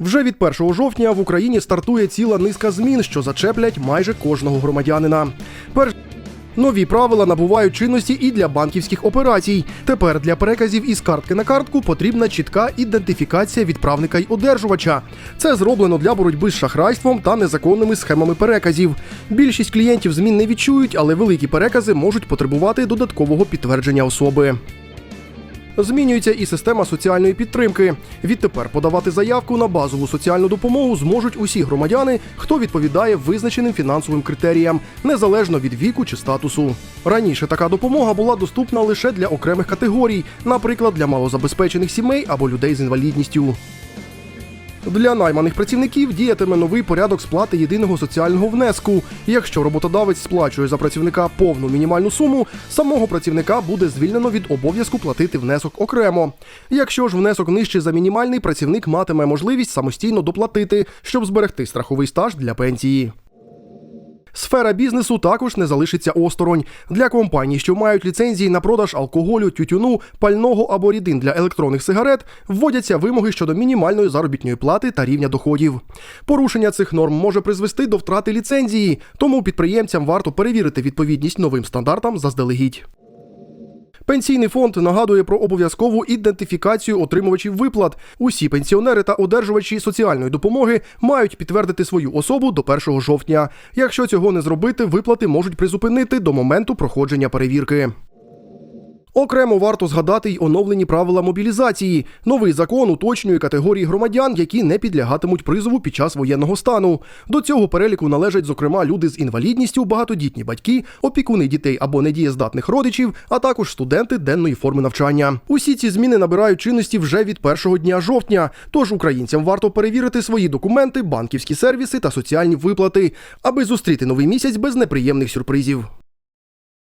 Вже від 1 жовтня в Україні стартує ціла низка змін, що зачеплять майже кожного громадянина. Перш Нові правила набувають чинності і для банківських операцій. Тепер для переказів із картки на картку потрібна чітка ідентифікація відправника й одержувача. Це зроблено для боротьби з шахрайством та незаконними схемами переказів. Більшість клієнтів змін не відчують, але великі перекази можуть потребувати додаткового підтвердження особи. Змінюється і система соціальної підтримки. Відтепер подавати заявку на базову соціальну допомогу зможуть усі громадяни, хто відповідає визначеним фінансовим критеріям, незалежно від віку чи статусу. Раніше така допомога була доступна лише для окремих категорій, наприклад, для малозабезпечених сімей або людей з інвалідністю. Для найманих працівників діятиме новий порядок сплати єдиного соціального внеску. Якщо роботодавець сплачує за працівника повну мінімальну суму, самого працівника буде звільнено від обов'язку платити внесок окремо. Якщо ж внесок нижче за мінімальний, працівник матиме можливість самостійно доплатити, щоб зберегти страховий стаж для пенсії. Сфера бізнесу також не залишиться осторонь. Для компаній, що мають ліцензії на продаж алкоголю, тютюну, пального або рідин для електронних сигарет, вводяться вимоги щодо мінімальної заробітної плати та рівня доходів. Порушення цих норм може призвести до втрати ліцензії, тому підприємцям варто перевірити відповідність новим стандартам заздалегідь. Пенсійний фонд нагадує про обов'язкову ідентифікацію отримувачів виплат. Усі пенсіонери та одержувачі соціальної допомоги мають підтвердити свою особу до 1 жовтня. Якщо цього не зробити, виплати можуть призупинити до моменту проходження перевірки. Окремо варто згадати й оновлені правила мобілізації. Новий закон уточнює категорії громадян, які не підлягатимуть призову під час воєнного стану. До цього переліку належать, зокрема, люди з інвалідністю, багатодітні батьки, опікуни дітей або недієздатних родичів, а також студенти денної форми навчання. Усі ці зміни набирають чинності вже від першого дня жовтня. Тож українцям варто перевірити свої документи, банківські сервіси та соціальні виплати, аби зустріти новий місяць без неприємних сюрпризів.